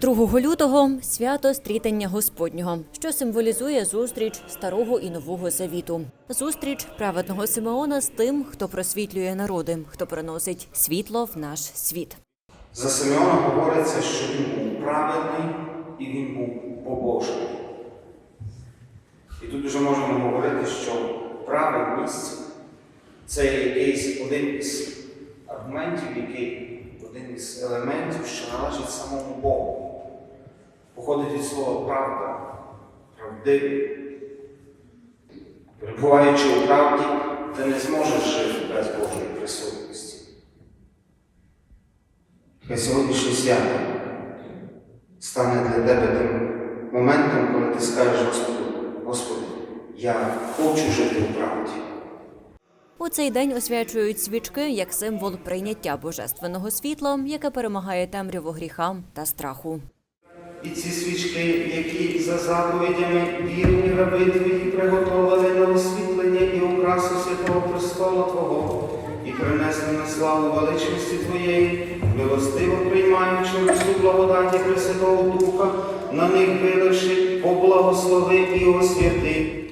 2 лютого свято стрітання Господнього, що символізує зустріч старого і нового завіту. Зустріч праведного Симеона з тим, хто просвітлює народи, хто приносить світло в наш світ. За Симеона говориться, що він був праведний і він був побожний. І тут вже можемо говорити, що праведність це якийсь один із аргументів, який один із елементів, що належить самому Богу. Походить від слова правда, правдивий. Перебуваючи у правді, ти не зможеш жити без Божої присутності. Хай сьогоднішнє свято стане для тебе тим моментом, коли ти скажеш Господу, Господи, я хочу жити у правді. У цей день освячують свічки як символ прийняття божественного світла, яке перемагає темряву гріха та страху. І ці свічки, які за заповідями вірні раби твої приготовили на освітлення і окрасу святого престола Твого, і принесли на славу величності Твоєї, милостиво приймаючи всю благодаті Пресвятого Духа, на них виливши, поблагослови і освяти.